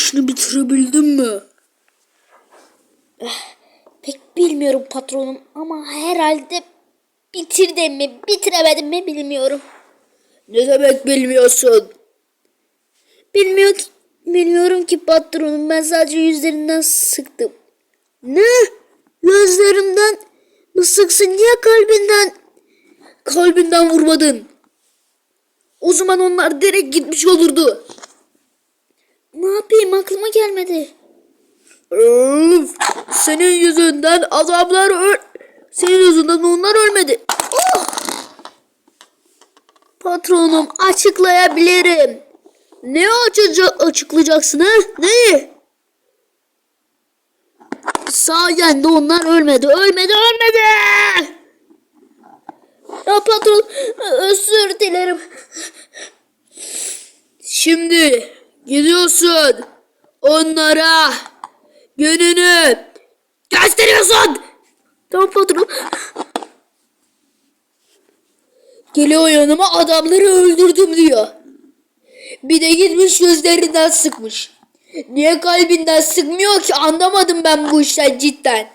İşini bitirebildin mi? Pek bilmiyorum patronum ama herhalde bitirdim mi bitiremedim mi bilmiyorum. Ne demek bilmiyorsun? Bilmiyor ki, bilmiyorum ki patronum ben sadece yüzlerinden sıktım. Ne? Gözlerimden mi sıksın? Niye kalbinden? Kalbinden vurmadın. O zaman onlar direkt gitmiş olurdu. Ne yapayım aklıma gelmedi. Öf, senin yüzünden adamlar öl... Senin yüzünden onlar ölmedi. Oh! Patronum açıklayabilirim. Ne açıca- açıklayacaksın ha? Ne? Sayende onlar ölmedi, ölmedi, ölmedi. Ya patron özür dilerim. Şimdi gidiyorsun. Onlara gününü gösteriyorsun. Tamam patron. Geliyor yanıma adamları öldürdüm diyor. Bir de gitmiş gözlerinden sıkmış. Niye kalbinden sıkmıyor ki anlamadım ben bu işten cidden.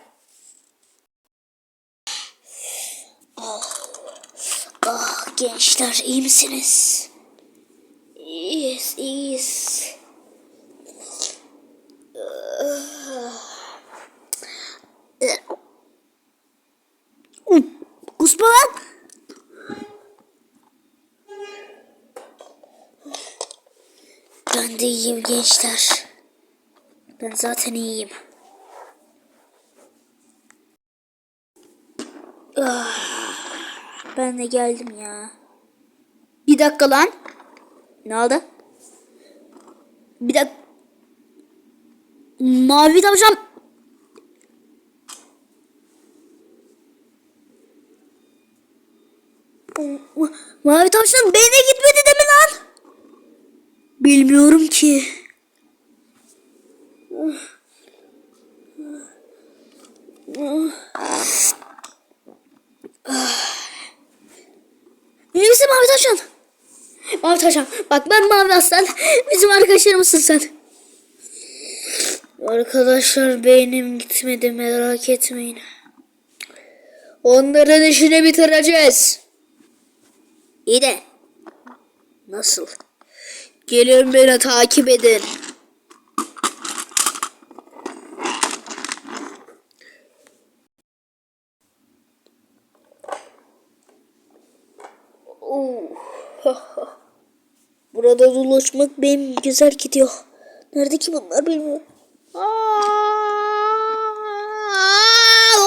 Ah gençler iyi misiniz? İyiyiz iyiyiz. Kusma lan. Ben de iyiyim gençler. Ben zaten iyiyim. Ah, ben de geldim ya. Bir dakika lan. Ne oldu? Bir dakika. Mavi tavşan. Ma- Mavi tavşan beyne gitmedi değil mi lan? Bilmiyorum ki. İyi misin Mavi tavşan? Mavi tavşan. Bak ben Mavi Aslan. Bizim arkadaşlarımızsın sen. Arkadaşlar beynim gitmedi merak etmeyin. Onların işini bitireceğiz. İyi de. Nasıl? Gelin beni takip edin. Oh. Burada dolaşmak benim güzel gidiyor. Nerede ki bunlar bilmiyorum.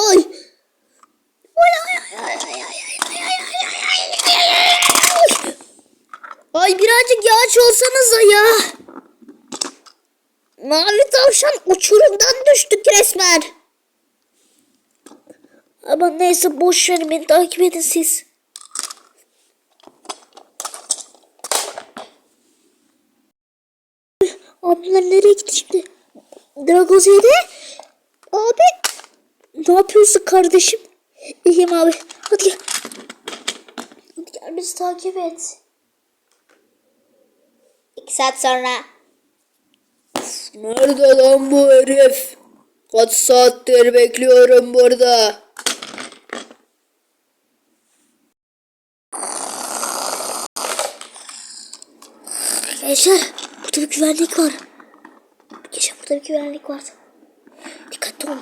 Ay. Ay birazcık yağış olsanız da ya. Mavi tavşan uçurumdan düştük resmen. Ama neyse boş verin beni takip edin siz. Abiler nereye gitti şimdi? Dragozede? Abi. Ne yapıyorsun kardeşim? İyiyim abi. Hadi gel. Hadi gel bizi takip et. İki saat sonra. Nerede lan bu herif? Kaç saattir bekliyorum burada. Gençler burada bir güvenlik var. Gençler burada bir güvenlik var. Dikkatli olun.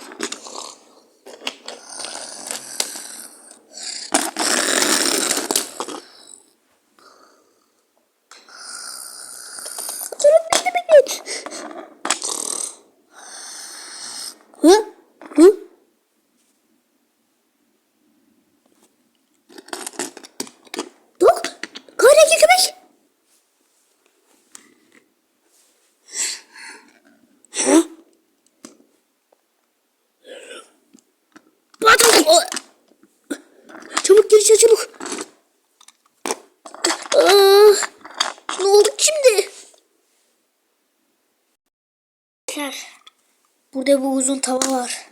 Burada bu uzun tava var.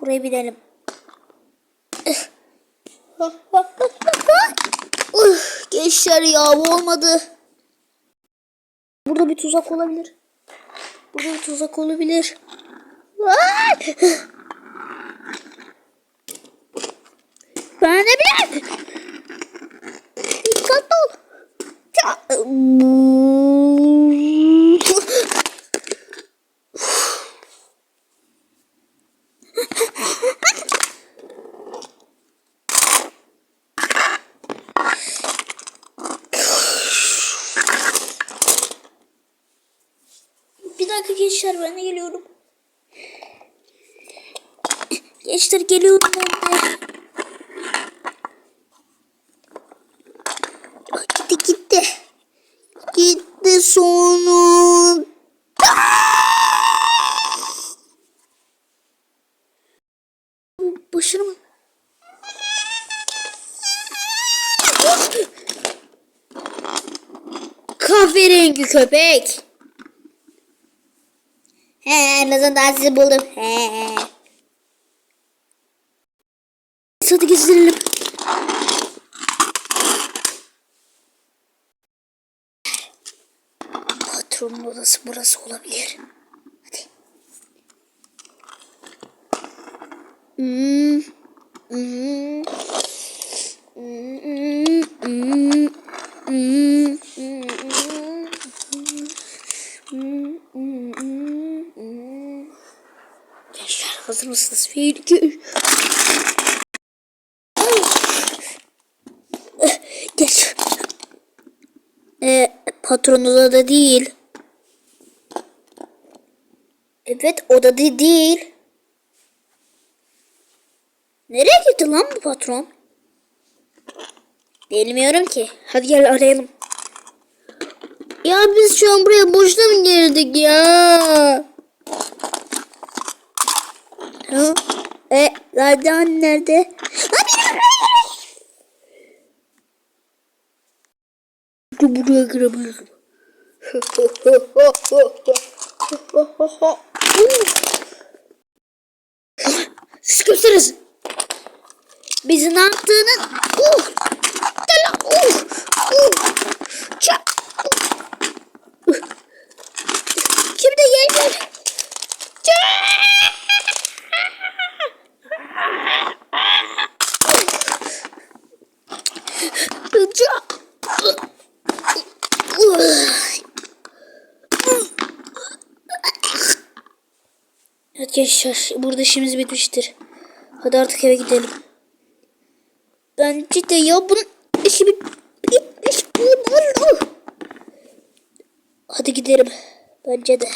Buraya binelim. Uh, gençler ya bu olmadı. Burada bir tuzak olabilir. Burada bir tuzak olabilir. Ben de bileyim. Dikkatli ol. Ya. Bir dakika gençler ben geliyorum. Gençler geliyorum ben de. Gitti gitti. Gitti sonunda. Başını mı? Kahverengi köpek. He en azından sizi buldum. He. Hadi gezdirelim. Patronun odası burası olabilir. Hadi. Hmm. Hmm. Hmm. Hmm. Gençler hazır mısınız? Bir, iki, üç. Geç. Ee, patron odada değil. Evet odada değil. Nereye gitti lan bu patron? Bilmiyorum ki. Hadi gel arayalım. Ya biz şu an buraya boşuna mı girdik ya? Ha? E, Radan nerede? Abi buraya girebilirim. Siz kimsiniz? Bizi ne yaptığını... Uh! Gel lan! Uh! Uh! Ça! Uh! Şimdi gel gel. Ça! Ça! Evet gençler burada işimiz bitmiştir. Hadi artık eve gidelim. Bence de ya bunun işi bit- bitmiş. Hadi gidelim. Bence de.